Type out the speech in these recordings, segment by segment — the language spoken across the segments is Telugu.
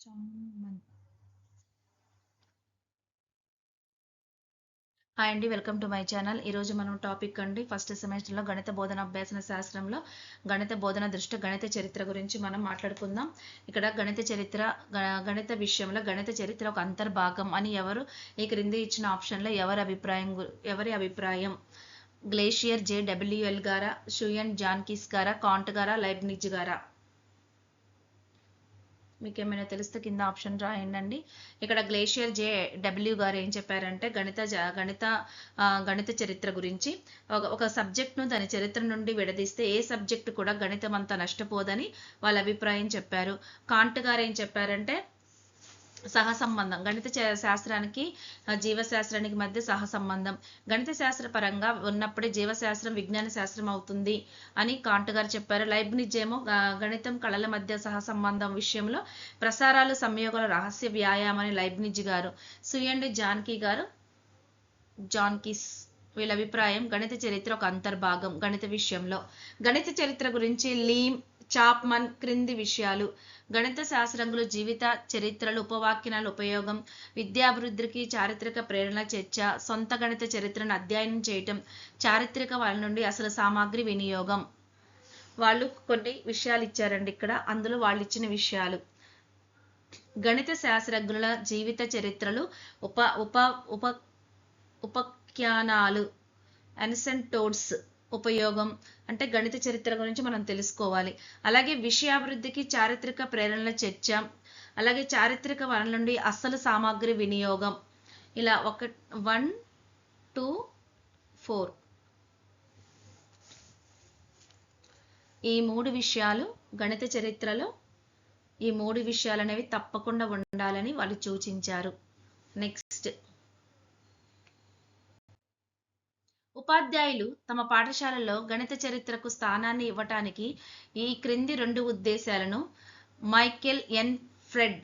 హాయ్ అండి వెల్కమ్ టు మై ఛానల్ ఈరోజు మనం టాపిక్ అండి ఫస్ట్ సెమిస్టర్లో గణిత బోధన అభ్యాసన శాస్త్రంలో గణిత బోధన దృష్టి గణిత చరిత్ర గురించి మనం మాట్లాడుకుందాం. ఇక్కడ గణిత చరిత్ర గణిత విషయంలో గణిత చరిత్ర ఒక అంతర్భాగం అని ఎవరు ఈ క్రింది ఇచ్చిన ఆప్షన్లో ఎవరి అభిప్రాయం గు- ఎవరి అభిప్రాయం? గ్లేషియర్ జే డబ్ల్యూఎల్ గారా షుయన్ జాన్కిస్ గారా కాంట్ గారా లైబ్నిజ్ గారా? మీకు ఏమైనా తెలిస్తే కింద ఆప్షన్ రాయండి ఇక్కడ గ్లేషియర్ జే డబ్ల్యూ గారు ఏం చెప్పారంటే గణిత గణిత గణిత చరిత్ర గురించి. ఒక ఒక సబ్జెక్ట్ను దాని చరిత్ర నుండి విడదీస్తే ఏ సబ్జెక్ట్ కూడా గణితం అంతా నష్టపోదని వాళ్ళ అభిప్రాయం చెప్పారు. కాంట్ గారు ఏం చెప్పారంటే సహసంబంధం. గణిత శాస్త్రానికి జీవశాస్త్రానికి మధ్య సహసంబంధం. గణిత శాస్త్ర పరంగా ఉన్నప్పుడే జీవశాస్త్రం విజ్ఞాన శాస్త్రం అవుతుంది అని కాంట్ గారు చెప్పారు. లైబ్నిజ్ ఏమో గణితం కళల మధ్య సహసంబంధం విషయంలో ప్రసారాలు సంయోగాల రహస్య వ్యాయామం అని లైబ్నిజ్ గారు సుయండి జాన్కీ గారు జాన్కిస్ వీళ్ళ అభిప్రాయం గణిత చరిత్ర ఒక అంతర్భాగం గణిత విషయంలో. గణిత చరిత్ర గురించి లీమ్ చాప్మన్ క్రింది విషయాలు. గణిత శాస్త్రజ్ఞులు జీవిత చరిత్రలు ఉపవాక్యాల ఉపయోగం విద్యాభివృద్ధికి చారిత్రక ప్రేరణ చర్చ సొంత గణిత చరిత్రను అధ్యయనం చేయటం చారిత్రక వాళ్ళ నుండి అసలు సామాగ్రి వినియోగం. వాళ్ళు కొన్ని విషయాలు ఇచ్చారండి ఇక్కడ. అందులో వాళ్ళు ఇచ్చిన విషయాలు. గణిత శాస్త్రజ్ఞుల జీవిత చరిత్రలు ఉప ఉప ఉప ఉపఖ్యానాలు. అన్సెంటోడ్స్. ఉపయోగం అంటే గణిత చరిత్ర గురించి మనం తెలుసుకోవాలి. అలాగే విషయాభివృద్ధికి చారిత్రక ప్రేరణల చర్చ అలాగే చారిత్రక వనరుల నుండి అస్సలు సామాగ్రి వినియోగం. ఇలా ఒక వన్ టూ ఫోర్ ఈ మూడు విషయాలు గణిత చరిత్రలో ఈ మూడు విషయాలు అనేవి తప్పకుండా ఉండాలని వాళ్ళు సూచించారు. నెక్స్ట్ ఉపాధ్యాయులు తమ పాఠశాలలో గణిత చరిత్రకు స్థానాన్ని ఇవ్వటానికి ఈ క్రింది రెండు ఉద్దేశాలను మైకెల్ ఎన్. ఫ్రెడ్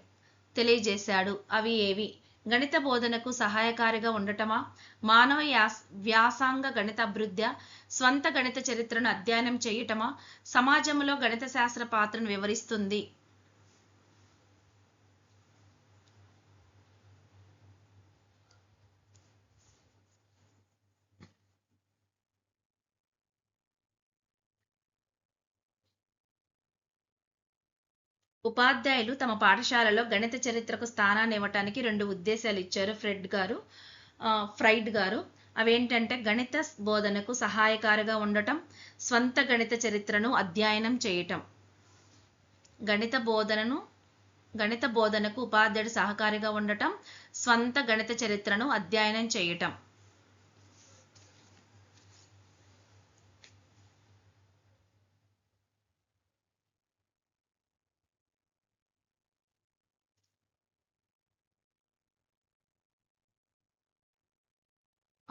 తెలియజేశాడు. అవి ఏవి? గణిత బోధనకు సహాయకారిగా ఉండటమా? మానవ యాస్ వ్యాసాంగ గణిత అభివృద్ధి స్వంత గణిత చరిత్రను అధ్యయనం చేయటమా? సమాజంలో గణిత శాస్త్ర పాత్రను వివరిస్తుంది. ఉపాధ్యాయులు తమ పాఠశాలలో గణిత చరిత్రకు స్థానాన్ని ఇవ్వటానికి రెండు ఉద్దేశాలు ఇచ్చారు ఫ్రెడ్ గారు ఫ్రైడ్ గారు. అవేంటంటే గణిత బోధనకు సహాయకారిగా ఉండటం స్వంత గణిత చరిత్రను అధ్యయనం చేయటం. గణిత బోధనను గణిత బోధనకు ఉపాధ్యాయుడు సహకారిగా ఉండటం స్వంత గణిత చరిత్రను అధ్యయనం చేయటం.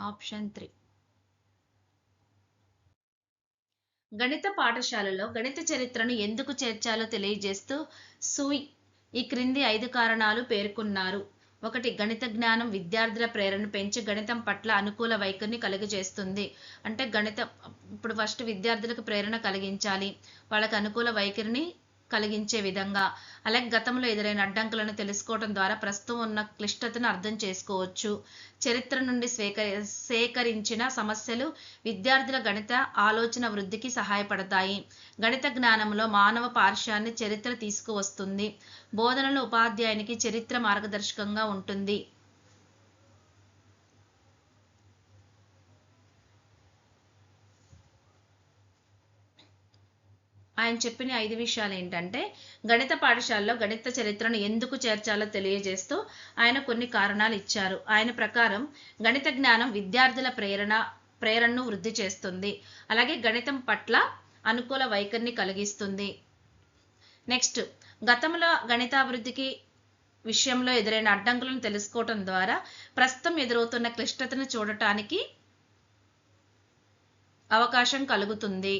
Option three. గణిత పాఠశాలలో గణిత చరిత్రను ఎందుకు చేర్చాలో తెలియజేస్తూ సూయ్ ఈ క్రింది ఐదు కారణాలు పేర్కొన్నారు. ఒకటి గణిత జ్ఞానం విద్యార్థుల ప్రేరణ పెంచి గణితం పట్ల అనుకూల వైఖరిని కలుగజేస్తుంది. అంటే గణిత ఇప్పుడు ఫస్ట్ విద్యార్థులకు ప్రేరణ కలిగించాలి. వాళ్ళకి అనుకూల వైఖరిని కలిగించే విధంగా. అలాగే గతంలో ఎదురైన అడ్డంకులను తెలుసుకోవడం ద్వారా ప్రస్తుతం ఉన్న క్లిష్టతను అర్థం చేసుకోవచ్చు. చరిత్ర నుండి స్వీకరి సేకరించిన సమస్యలు విద్యార్థుల గణిత ఆలోచన వృద్ధికి సహాయపడతాయి. గణిత జ్ఞానంలో మానవ పార్శ్వాన్ని చరిత్ర తీసుకువస్తుంది. బోధనలో ఉపాధ్యాయునికి చరిత్ర మార్గదర్శకంగా ఉంటుంది. ఆయన చెప్పిన ఐదు విషయాలు ఏంటంటే గణిత పాఠశాలలో గణిత చరిత్రను ఎందుకు చేర్చాలో తెలియజేస్తూ ఆయన కొన్ని కారణాలు ఇచ్చారు. ఆయన ప్రకారం గణిత జ్ఞానం విద్యార్థుల ప్రేరణ ప్రేరణను వృద్ధి చేస్తుంది. అలాగే గణితం పట్ల అనుకూల వైఖరిని కలిగిస్తుంది. నెక్స్ట్ గతంలో గణితాభివృద్ధికి విషయంలో ఎదురైన అడ్డంకులను తెలుసుకోవటం ద్వారా ప్రస్తుతం ఎదురవుతున్న క్లిష్టతను చూడటానికి అవకాశం కలుగుతుంది.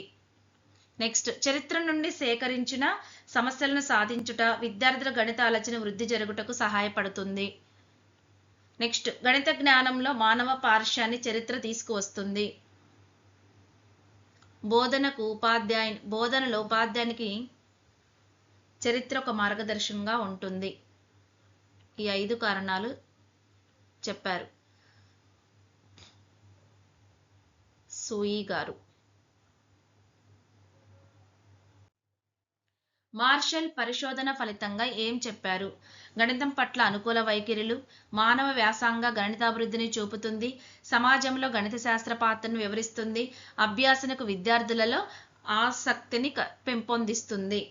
నెక్స్ట్ చరిత్ర నుండి సేకరించిన సమస్యలను సాధించుట విద్యార్థుల గణిత ఆలోచన వృద్ధి జరుగుటకు సహాయపడుతుంది. నెక్స్ట్ గణిత జ్ఞానంలో మానవ పార్శ్యాన్ని చరిత్ర తీసుకువస్తుంది. బోధనకు ఉపాధ్యాయు బోధనలో ఉపాధ్యాయునికి చరిత్ర ఒక మార్గదర్శకంగా ఉంటుంది. ఈ ఐదు కారణాలు చెప్పారు. సూయి గారు. మార్షల్ పరిశోధన ఫలితంగా ఏం చెప్పారు? గణితం పట్ల అనుకూల వైఖరులు మానవ వ్యాసంగా గణితాభివృద్ధిని చూపుతుంది సమాజంలో గణిత శాస్త్ర పాత్రను వివరిస్తుంది అభ్యాసనకు విద్యార్థులలో ఆసక్తిని క- పెంపొందిస్తుంది.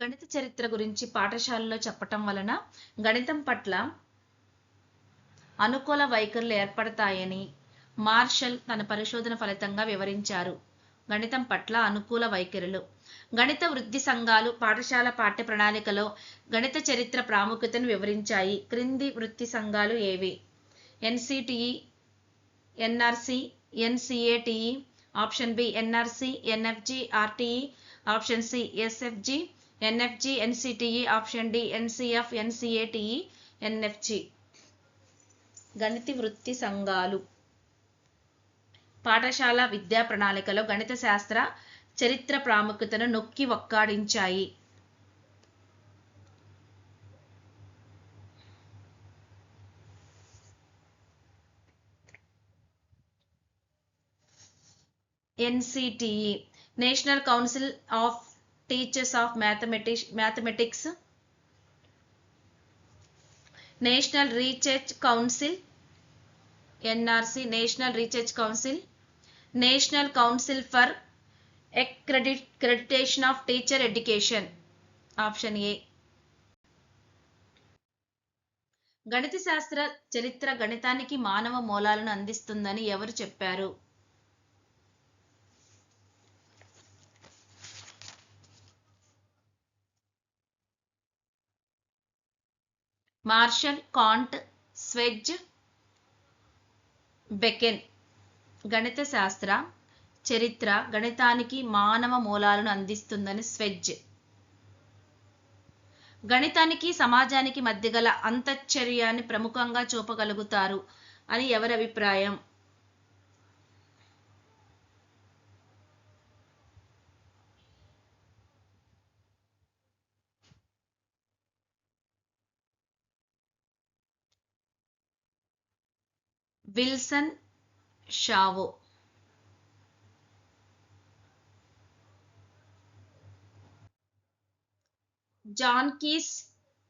గణిత చరిత్ర గురించి పాఠశాలలో చెప్పటం వలన గణితం పట్ల అనుకూల వైఖరులు ఏర్పడతాయని మార్షల్ తన పరిశోధన ఫలితంగా వివరించారు. గణితం పట్ల అనుకూల వైఖరులు. గణిత వృద్ధి సంఘాలు పాఠశాల పాఠ్య ప్రణాళికలో గణిత చరిత్ర ప్రాముఖ్యతను వివరించాయి. క్రింది వృత్తి సంఘాలు ఏవి? NCTE NRC NCATE option B NRC NFG RTE option C SFG NFG NCTE option D NCF NCATE NFG. గణిత వృత్తి సంఘాలు. పాఠశాల విద్యా ప్రణాళికలో గణిత శాస్త్ర చరిత్ర ప్రాముఖ్యతను నొక్కి వక్కాడించాయి NCTE. National council of teachers of mathematics mathematics national research council NRC national research council national council for accredit accreditation of teacher education option A గణిత శాస్త్ర చరిత్ర గణితానికి మానవ మూలాలను అందిస్తుందని ఎవరు చెప్పారు మార్షల్ కాంట్ స్వెజ్ బెకెన్ గణిత శాస్త్ర చరిత్ర గణితానికి మానవ మూలాలను అందిస్తుందని స్వెజ్ గణితానికి సమాజానికి మధ్య గల అంతఃచర్యాన్ని ప్రముఖంగా చూపగలుగుతారు అని ఎవరి అభిప్రాయం విల్సన్ షావో. జాన్ కీస్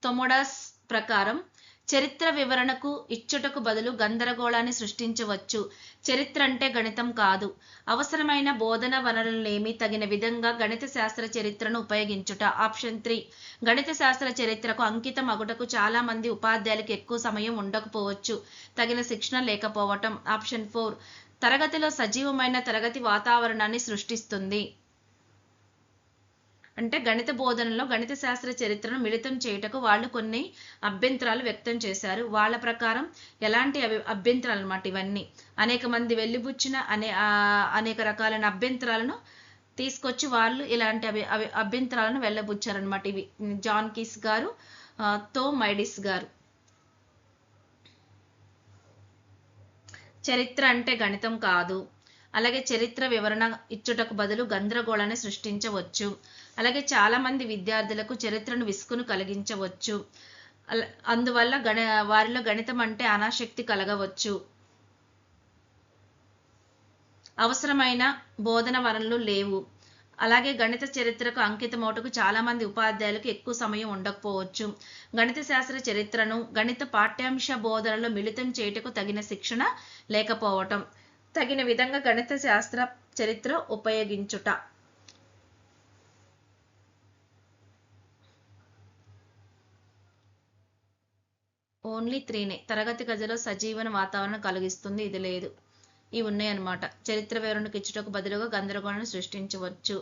తొమొడస్ ప్రకారం చరిత్ర వివరణకు ఇచ్చుటకు బదులు గందరగోళాన్ని సృష్టించవచ్చు. చరిత్ర అంటే గణితం కాదు. అవసరమైన బోధన వనరులనేమి తగిన విధంగా గణిత శాస్త్ర చరిత్రను ఉపయోగించుట. Option three. గణిత శాస్త్ర చరిత్రకు అంకితం అగుటకు చాలా మంది ఉపాధ్యాయులకు ఎక్కువ సమయం ఉండకపోవచ్చు. తగిన శిక్షణ లేకపోవటం. Option four. తరగతిలో సజీవమైన తరగతి వాతావరణాన్ని సృష్టిస్తుంది. అంటే గణిత బోధనలో గణిత శాస్త్ర చరిత్రను మిళితం చేయుటకు వాళ్ళు కొన్ని అభ్యంతరాలు వ్యక్తం చేశారు. వాళ్ళ ప్రకారం ఎలాంటి అభి అభ్యంతరాలు అన్నమాట ఇవన్నీ. అనేక మంది వెళ్ళిబుచ్చిన అనే అనేక రకాలైన అభ్యంతరాలను తీసుకొచ్చి వాళ్ళు ఇలాంటి అభి అభి అభ్యంతరాలను వెళ్ళబుచ్చారనమాట ఇవి. జాన్ కీస్ గారు తో మైడిస్ గారు. చరిత్ర అంటే గణితం కాదు. అలాగే చరిత్ర వివరణ ఇచ్చుటకు బదులు గందరగోళాన్ని సృష్టించవచ్చు. అలాగే చాలామంది విద్యార్థులకు చరిత్రను విసుకును కలిగించవచ్చు. అందువల్ల గణ వారిలో గణితం అంటే అనాసక్తి కలగవచ్చు. అవసరమైన బోధన వనరులు లేవు. అలాగే గణిత చరిత్రకు అంకితమవుటకు చాలామంది ఉపాధ్యాయులకు ఎక్కువ సమయం ఉండకపోవచ్చు. గణిత శాస్త్ర చరిత్రను గణిత పాఠ్యాంశ బోధనలో మిళితం చేయుటకు తగిన శిక్షణ లేకపోవటం. తగిన విధంగా గణిత శాస్త్ర చరిత్ర ఉపయోగించుట. ఓన్లీ త్రీనే. తరగతి గదిలో సజీవన వాతావరణం కలిగిస్తుంది. ఇది లేదు. ఇవి ఉన్నాయి అన్నమాట చరిత్ర వివరణకు ఇచ్చుటకు బదులుగా గందరగోళం సృష్టించవచ్చు.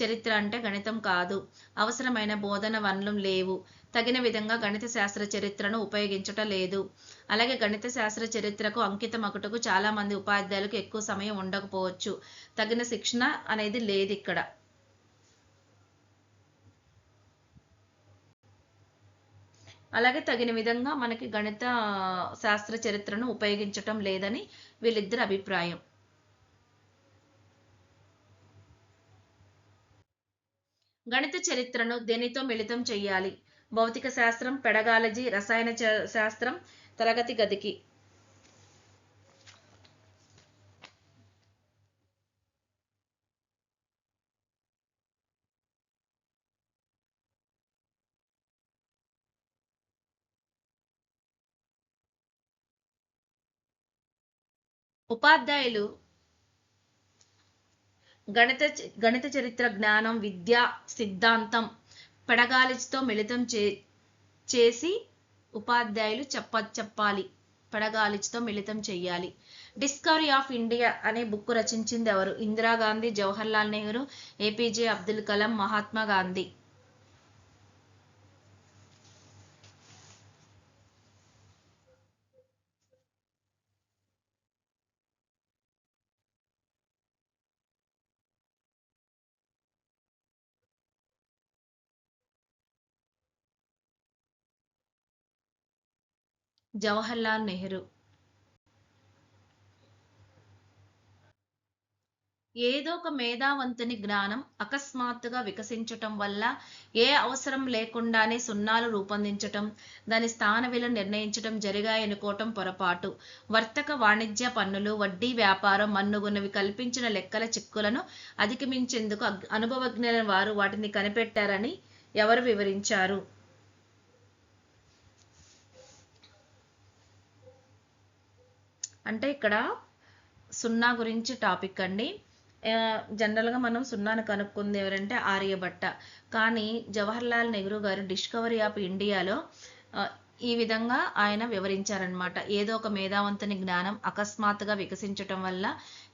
చరిత్ర అంటే గణితం కాదు. అవసరమైన బోధన వనరులు లేవు. తగిన విధంగా గణిత శాస్త్ర చరిత్రను ఉపయోగించటం లేదు. అలాగే గణిత శాస్త్ర చరిత్రకు అంకితమగుటకు చాలా చాలామంది ఉపాధ్యాయులకు ఎక్కువ సమయం ఉండకపోవచ్చు. తగిన శిక్షణ అనేది లేదు ఇక్కడ అలాగే తగిన విధంగా మనకి గణిత శాస్త్ర చరిత్రను ఉపయోగించటం లేదని వీళ్ళిద్దరి అభిప్రాయం. గణిత చరిత్రను దేనితో మిళితం చేయాలి? భౌతిక శాస్త్రం పెడగాలజీ రసాయన శాస్త్రం తరగతి గదికి. ఉపాధ్యాయులు గణిత గణిత చరిత్ర జ్ఞానం విద్య సిద్ధాంతం పెడగాలితో మిళితం చే చేసి ఉపాధ్యాయులు చెప్ప చెప్పాలి. పెడగాలితో మిళితం చెయ్యాలి. డిస్కవరీ ఆఫ్ ఇండియా అనే బుక్ రచించింది ఎవరు? ఇందిరాగాంధీ జవహర్లాల్ నెహ్రూ ఏపీజే అబ్దుల్ కలాం మహాత్మా గాంధీ. జవహర్లాల్ నెహ్రూ. ఏదో ఒక మేధావంతుని జ్ఞానం అకస్మాత్తుగా వికసించటం వల్ల ఏ అవసరం లేకుండానే సున్నాలు రూపొందించటం దాని స్థాన విలువ నిర్ణయించటం జరిగాయనుకోవటం పొరపాటు. వర్తక వాణిజ్య పన్నులు వడ్డీ వ్యాపారం మన్నుగున్నవి కల్పించిన లెక్కల చిక్కులను అధిగమించేందుకు అనుభవజ్ఞులైన వారు వాటిని కనిపెట్టారని ఎవరు వివరించారు? అంటే ఇక్కడ సున్నా గురించి టాపిక్ అండి. జనరల్గా మనం సున్నాను కనుక్కుంది ఎవరంటే ఆర్యభట్ట. కానీ జవహర్లాల్ నెహ్రూ గారు డిస్కవరీ ఆఫ్ ఇండియాలో ఈ విధంగా ఆయన వివరించారనమాట ఏదో ఒక మేధావంతుని జ్ఞానం అకస్మాత్తుగా వికసించటం వల్ల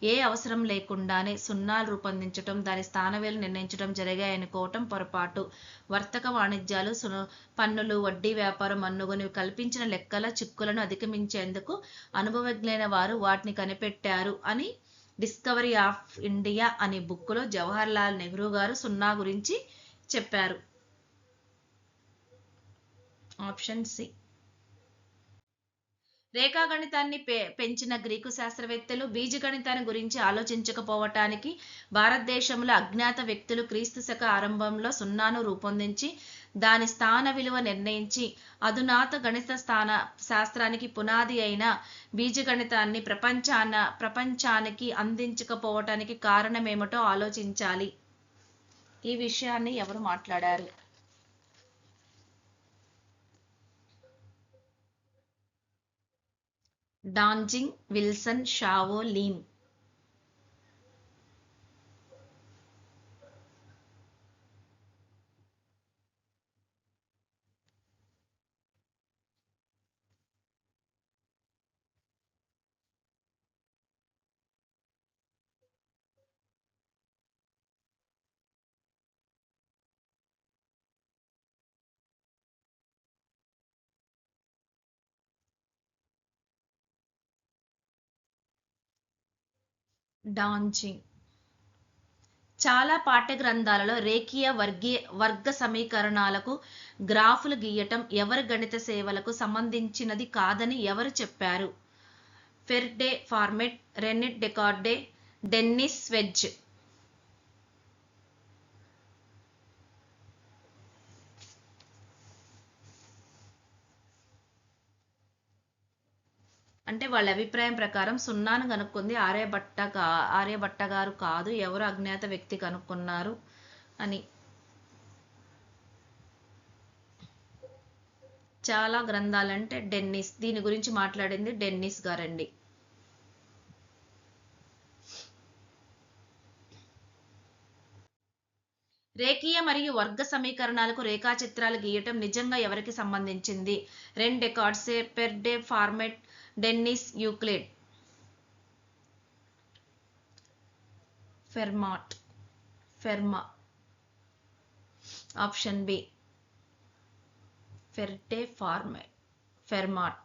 ఏ అవసరం లేకుండానే సున్నాలు రూపొందించటం దాని స్థానవేలు నిర్ణయించడం జరిగాయనుకోవటం పొరపాటు. వర్తక వాణిజ్యాలు సును పన్నులు వడ్డీ వ్యాపారం అన్నుగుని కల్పించిన లెక్కల చిక్కులను అధిగమించేందుకు అనుభవజ్ఞైన వారు వాటిని కనిపెట్టారు అని డిస్కవరీ ఆఫ్ ఇండియా అనే బుక్కులో జవహర్లాల్ నెహ్రూ గారు సున్నా గురించి చెప్పారు. Option C. రేఖాగణితాన్ని పె పెంచిన గ్రీకు శాస్త్రవేత్తలు బీజగణితాన్ని గురించి ఆలోచించకపోవటానికి భారతదేశంలో అజ్ఞాత వ్యక్తులు క్రీస్తు శక ఆరంభంలో సున్నాను రూపొందించి దాని స్థాన విలువ నిర్ణయించి అధునాత గణిత స్థాన శాస్త్రానికి పునాది అయిన బీజగణితాన్ని ప్రపంచాన ప్రపంచానికి అందించకపోవటానికి కారణమేమిటో ఆలోచించాలి. ఈ విషయాన్ని ఎవరు మాట్లాడారు? డాంజింగ్ విల్సన్ షావో లీన్ డాంచింగ్. చాలా పాఠ్య గ్రంథాలలో రేఖీయ వర్గీయ వర్గ సమీకరణాలకు గ్రాఫులు గీయటం ఎవరి గణిత సేవలకు సంబంధించినది కాదని ఎవరు చెప్పారు? ఫెర్డే ఫార్మెట్ రెనిట్ డెకార్డే డెన్నిస్ వెజ్ అంటే వాళ్ళ అభిప్రాయం ప్రకారం సున్నాను కనుక్కుంది. ఆర్యభట్ట కా ఆర్యభట్ట గారు కాదు ఎవరు అజ్ఞాత వ్యక్తి కనుక్కున్నారు అని. చాలా గ్రంథాలంటే డెన్నిస్ దీని గురించి మాట్లాడింది డెన్నిస్ గారండి. రేఖీయ మరియు వర్గ సమీకరణాలకు రేఖాచిత్రాలు గీయటం నిజంగా ఎవరికి సంబంధించింది? రెన్ డెకార్డ్సే పెర్డే format Dennis Euclid Fermat Fermat option B ఫెర్టే ఫార్మే ఫెర్మాట్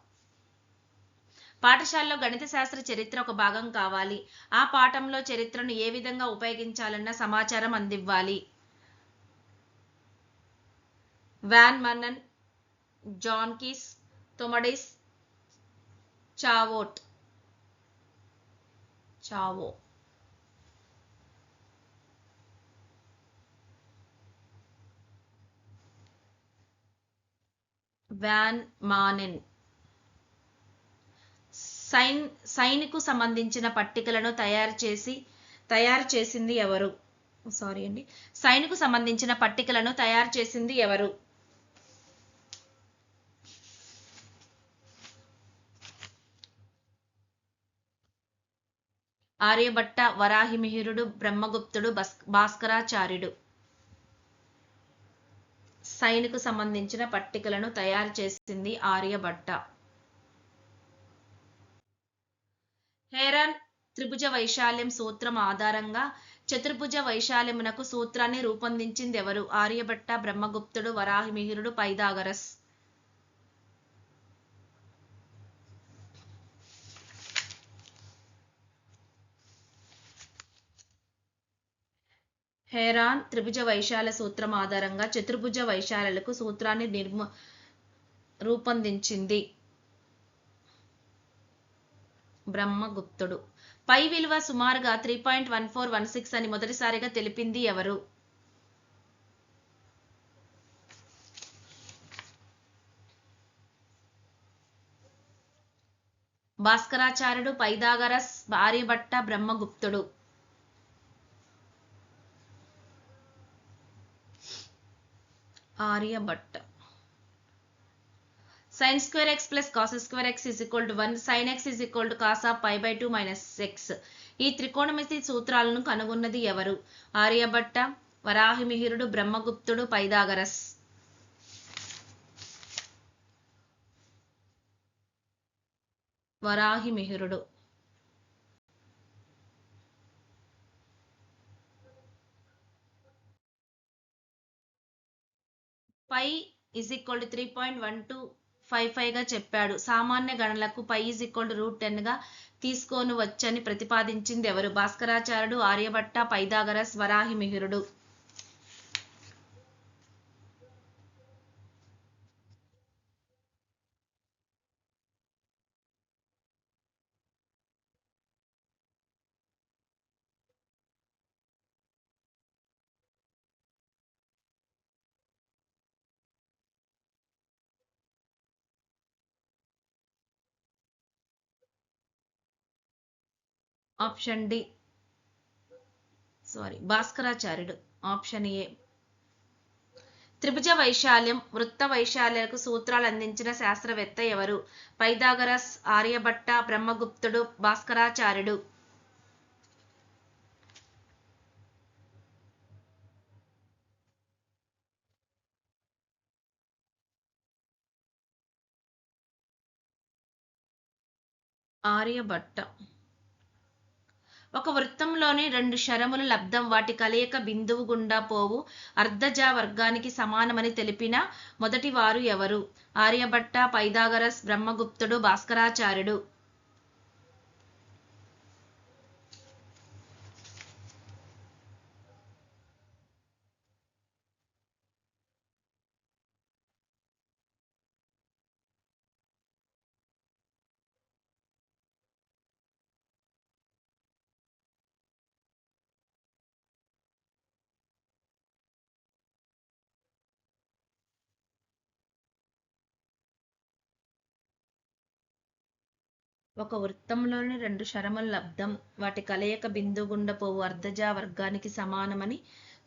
పాఠశాలలో గణిత శాస్త్ర చరిత్ర ఒక భాగం కావాలి. ఆ పాఠంలో చరిత్రను ఏ విధంగా ఉపయోగించాలన్న సమాచారం అందివ్వాలి. వ్యాన్ మన్నన్ జాన్కిస్ తొమడిస్ చావోట్. చావో. Van Manen. సైన్ సైన్కు సంబంధించిన పట్టికలను తయారు చేసి తయారు చేసింది ఎవరు? సారీ అండి. సైన్కు సంబంధించిన పట్టికలను తయారు చేసింది ఎవరు? ఆర్యభట్ట వరాహిమిహిరుడు బ్రహ్మగుప్తుడు భాస్కరాచార్యుడు. సైనికు సంబంధించిన పట్టికలను తయారు చేసింది ఆర్యభట్ట. హేరన్ త్రిభుజ వైశాల్యం సూత్రం ఆధారంగా చతుర్భుజ వైశాల్యమునకు సూత్రాన్ని రూపొందించింది ఎవరు ఆర్యభట్ట బ్రహ్మగుప్తుడు వరాహిమిహిరుడు పైదాగరస్ హేరాన్ త్రిభుజ వైశాల సూత్రం ఆధారంగా చతుర్భుజ వైశాలకు సూత్రాన్ని నిర్మ రూపొందించింది. బ్రహ్మగుప్తుడు. పై విలువ సుమారుగా three point one four one six అని మొదటిసారిగా తెలిపింది ఎవరు? భాస్కరాచార్యుడు Pythagoras Aryabhata బ్రహ్మగుప్తుడు. Aryabhata sine square x plus cos square x is equal to one sine x is equal to cos of pi by two minus x ఈ త్రికోణమితి సూత్రాలను కనుగొన్నది ఎవరు? ఆర్యభట్ట వరాహిమిహిరుడు బ్రహ్మగుప్తుడు Pythagoras వరాహిమిహిరుడు. Pi is equal to three point one two five ఫైవ్గా చెప్పాడు. సామాన్య గణనలకు pi is equal to root టెన్గా తీసుకొని వచ్చని ప్రతిపాదించింది ఎవరు? భాస్కరాచార్యుడు ఆర్యభట్ట పైదాగరస్ వరాహి మిహిరుడు. Option D. Sorry భాస్కరాచార్యుడు. Option A. త్రిభుజ వైశాల్యం వృత్త వైశాల్యాలకు సూత్రాలు అందించిన శాస్త్రవేత్త ఎవరు? పైదాగరస్ ఆర్యభట్ట బ్రహ్మగుప్తుడు భాస్కరాచార్యుడు. ఆర్యభట్ట. ఒక వృత్తంలోని రెండు శరముల లబ్ధం. వాటి కలయిక బిందువు గుండా పోవు. అర్ధజా వర్గానికి సమానమని తెలిపిన మొదటి వారు ఎవరు? ఆర్యభట్ట పైదాగరస్ బ్రహ్మగుప్తుడు భాస్కరాచార్యుడు. ఒక వృత్తంలోని రెండు శరముల లబ్ధం. వాటి కలయిక బిందుగుండపోవు గుండా అర్ధజా వర్గానికి సమానమని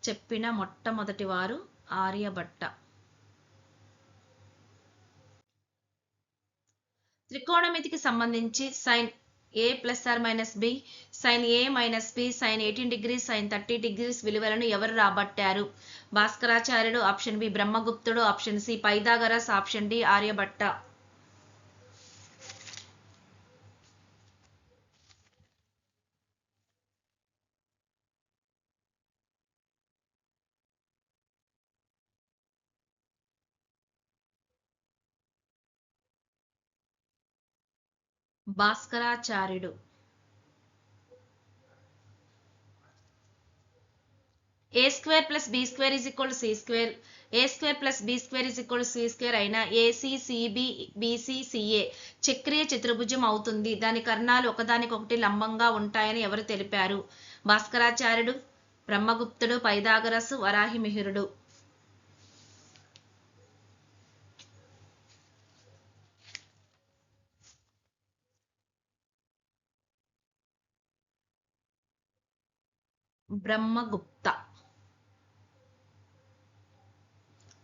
చెప్పిన మొట్టమొదటి వారు ఆర్యభట్ట. త్రికోణమితికి సంబంధించి sine A plus R minus B sine A minus B sine eighteen degrees sine thirty degrees విలువలను ఎవరు రాబట్టారు? భాస్కరాచార్యుడు option B బ్రహ్మగుప్తుడు option C Pythagoras option D Aryabhata. భాస్కరాచార్యుడు. A square plus B square is equal C square A square plus B square is equal C square అయినా ఏసీ సిబి బీసీ సిఏ చక్రీయ చతుర్భుజం అవుతుంది. దాని కర్ణాలు ఒకదానికొకటి లంబంగా ఉంటాయని ఎవరు తెలిపారు? భాస్కరాచార్యుడు బ్రహ్మగుప్తుడు పైదాగరసు వరాహి మిహిరుడు Brahmagupta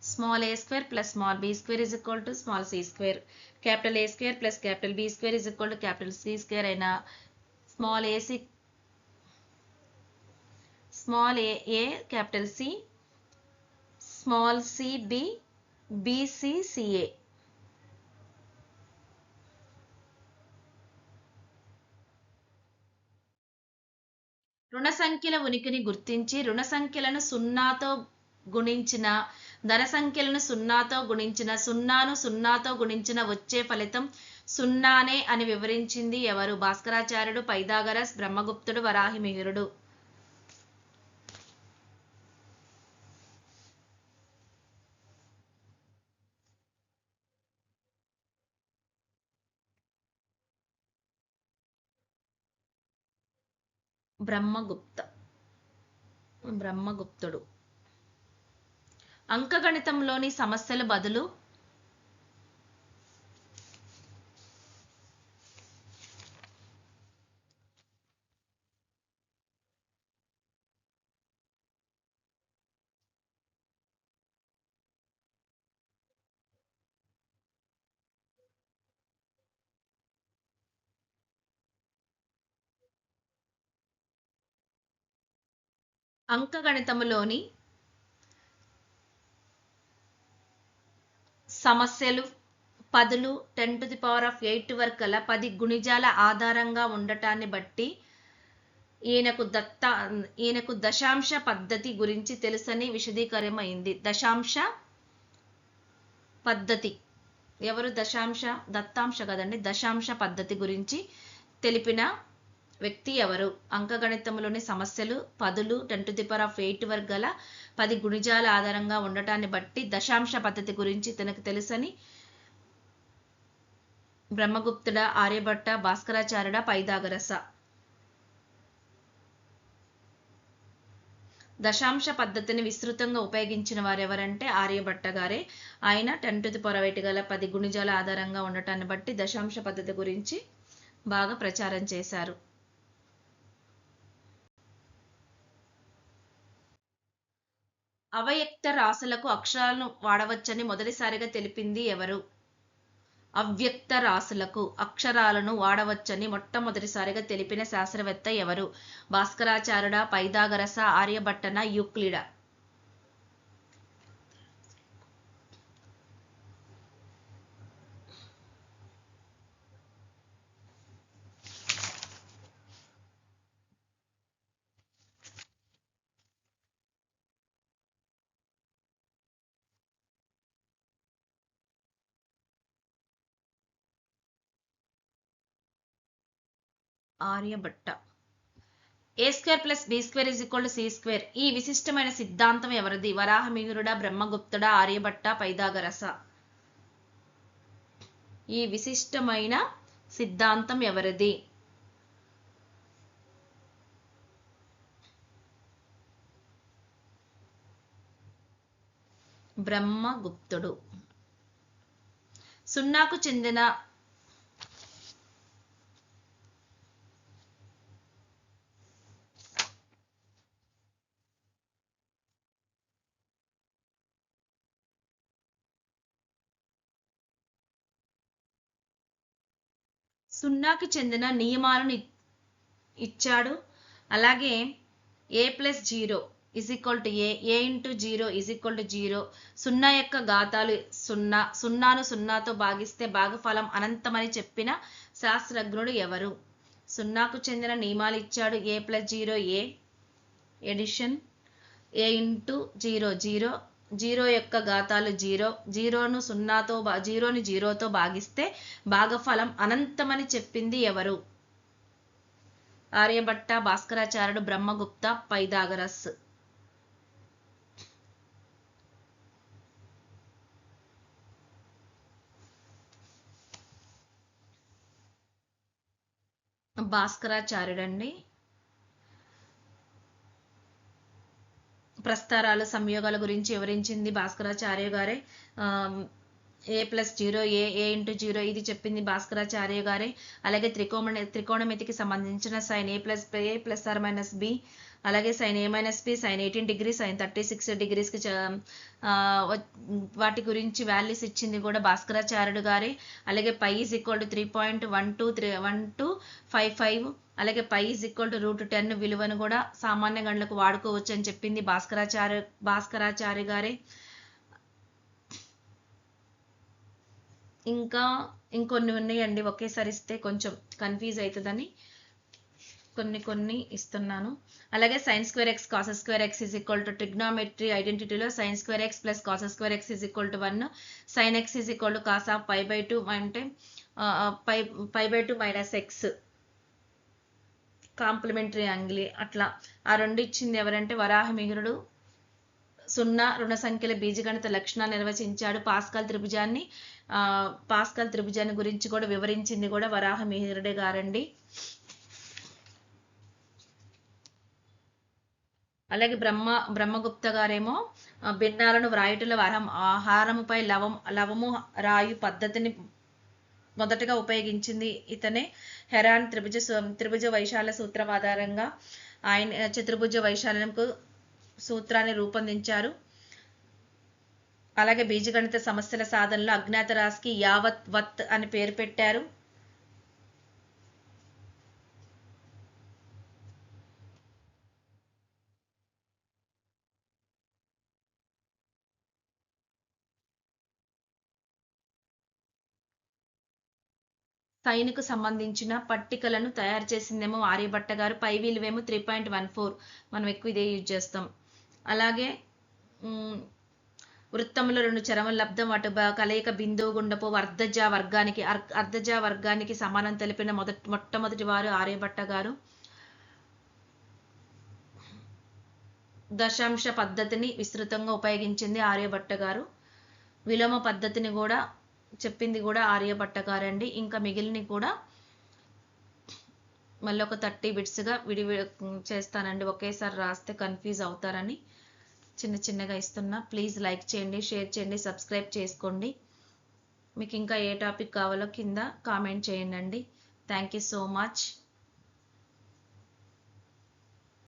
small A square plus small B square is equal to small C square capital A square plus capital B square is equal to capital C square అయినా small AC small A A capital C small C B BCCA రుణ సంఖ్యల ఉనికిని గుర్తించి రుణ సంఖ్యలను సున్నాతో గుణించిన ధన సంఖ్యలను సున్నాతో గుణించిన సున్నాను సున్నాతో గుణించిన వచ్చే ఫలితం సున్నానే అని వివరించింది ఎవరు? భాస్కరాచార్యుడు పైదాగరస్ బ్రహ్మగుప్తుడు వరాహిమిహిరుడు బ్రహ్మగుప్త. బ్రహ్మగుప్తుడు. అంకగణితంలోని సమస్యల బదులు అంకగణితములోని సమస్యలు పదులు ten to the power of eight వరకు గల పది గుణిజాల ఆధారంగా ఉండటాన్ని బట్టి ఈయనకు దత్త ఈయనకు దశాంశ పద్ధతి గురించి తెలుసని విశదీకరమైంది దశాంశ పద్ధతి. ఎవరు దశాంశ దత్తాంశ కదండి? దశాంశ పద్ధతి గురించి తెలిపిన వ్యక్తి ఎవరు? అంకగణితంలోని సమస్యలు పదులు ten to the power of eight వరకు గల పది గుణిజాల ఆధారంగా ఉండటాన్ని బట్టి దశాంశ పద్ధతి గురించి తనకు తెలుసని బ్రహ్మగుప్తుడ ఆర్యభట్ట భాస్కరాచార్యుడ పైదాగరస దశాంశ పద్ధతిని విస్తృతంగా ఉపయోగించిన వారెవరంటే ఆర్యభట్ట గారే. ఆయన టెన్ టు ది గల పది గుణిజాల ఆధారంగా ఉండటాన్ని బట్టి దశాంశ పద్ధతి గురించి బాగా ప్రచారం చేశారు. అవయక్త రాసులకు అక్షరాలను వాడవచ్చని మొదటిసారిగా తెలిపింది ఎవరు? అవ్యక్త రాసులకు అక్షరాలను వాడవచ్చని మొట్టమొదటిసారిగా తెలిపిన శాస్త్రవేత్త ఎవరు? భాస్కరాచార్యుడ Pythagoras ఆర్యభట్టన Euclid. Aryabhatta A square plus B square is equal to C square ఈ విశిష్టమైన సిద్ధాంతం ఎవరిది? వరాహమిహిరుడ బ్రహ్మగుప్తుడా ఆర్యభట్ట పైదాగరస ఈ విశిష్టమైన సిద్ధాంతం ఎవరిది? బ్రహ్మగుప్తుడు. సున్నాకు చెందిన సున్నాకి చెందిన నియమాలను ఇ- ఇచ్చాడు. అలాగే A plus zero is equal to A A into zero is equal to zero సున్నా యొక్క ఘాతాలు సున్నా సున్నాను సున్నాతో భాగిస్తే భాగఫలం అనంతమని చెప్పిన శాస్త్రజ్ఞుడు ఎవరు? సున్నాకు చెందిన నియమాలు ఇచ్చాడు. A plus zero A addition A into zero zero zero యొక్క ఘాతాలు జీరో జీరోను సున్నాతో బా జీరోని జీరోతో భాగిస్తే భాగఫలం అనంతమని చెప్పింది ఎవరు? ఆర్యభట్ట భాస్కరాచార్యుడు బ్రహ్మగుప్త పైదాగరస్ భాస్కరాచార్యుడండి. ప్రస్తారాలు సంయోగాల గురించి వివరించింది భాస్కరాచార్య గారే. A plus zero A A into zero ఇది చెప్పింది భాస్కరాచార్య గారే. అలాగే త్రికోణ త్రికోణమితికి సంబంధించిన sine A plus A plus or minus B అలాగే sine A minus B sine eighteen degree sine thirty six డిగ్రీస్కి వాటి గురించి వాల్యూస్ ఇచ్చింది కూడా భాస్కరాచార్యుడు గారే. అలాగే pi is equal to three point one two three one two five five అలాగే pi is equal to root ten విలువను కూడా సామాన్య గణలకు వాడుకోవచ్చు అని చెప్పింది భాస్కరాచార్య భాస్కరాచార్య గారే. ఇంకా ఇంకొన్ని ఉన్నాయండి. ఒకేసారి ఇస్తే కొంచెం కన్ఫ్యూజ్ అవుతుందని. కొన్ని కొన్ని ఇస్తున్నాను. అలాగే sines square x cos square x is equal to trigonometry ఐడెంటిటీలో sines square x plus cos square x is equal to one sine x is equal to cos of pi by two అంటే pi pi by two minus x complementary అంగిలి అట్లా. ఆ రెండు ఇచ్చింది ఎవరంటే వరాహమిగురుడు సున్నా రుణ సంఖ్యల బీజగణిత లక్షణాలు నిర్వచించాడు పాస్కల్ త్రిభుజాన్ని. పాస్కల్ త్రిభుజాన్ని గురించి కూడా వివరించింది కూడా వరాహమిహిరుడే గారండి. అలాగే బ్రహ్మ బ్రహ్మగుప్త గారేమో భిన్నాలను వ్రాయుటల వరం ఆహారముపై లవం లవము రాయు పద్ధతిని మొదటగా ఉపయోగించింది ఇతనే హెరాన్ త్రిభుజ త్రిభుజ వైశాల సూత్రం ఆధారంగా ఆయన చతుర్భుజ వైశాల్యంకు సూత్రాన్ని రూపొందించారు. అలాగే బీజగణిత సమస్యల సాధనలో అజ్ఞాత రాశికి యావత్ వత్ అని పేరు పెట్టారు. సైన్కు సంబంధించిన పట్టికలను తయారు చేసిందేమో ఆర్యభట్ట గారు. పై విలువేమో త్రీ పాయింట్ వన్ ఫోర్. మనం ఎక్కువ ఇదే యూజ్ చేస్తాం. అలాగే వృత్తములో రెండు చరముల లబ్ధం. అటు కలయిక బిందువు గుండపు అర్ధజ వర్గానికి అర్ధజ వర్గానికి సమానం తెలిపిన మొదటి మొట్టమొదటి వారు ఆర్యభట్ట గారు. దశాంశ పద్ధతిని విస్తృతంగా ఉపయోగించింది ఆర్యభట్ట గారు. విలోమ పద్ధతిని కూడా చెప్పింది కూడా ఆర్యభట్ట గారండి ఇంకా మిగిలిన కూడా మళ్ళీ ఒక థర్టీ బిట్స్గా విడి చేస్తానండి. ఒకేసారి రాస్తే కన్ఫ్యూజ్ అవుతారని చిన్న చిన్నగా ఇస్తున్నా. ప్లీజ్ లైక్ చేయండి షేర్ చేయండి సబ్స్క్రైబ్ చేసుకోండి. మీకు ఇంకా ఏ టాపిక్ కావాలో కింద కామెంట్ చేయండి థ్యాంక్ యూ సో మచ్.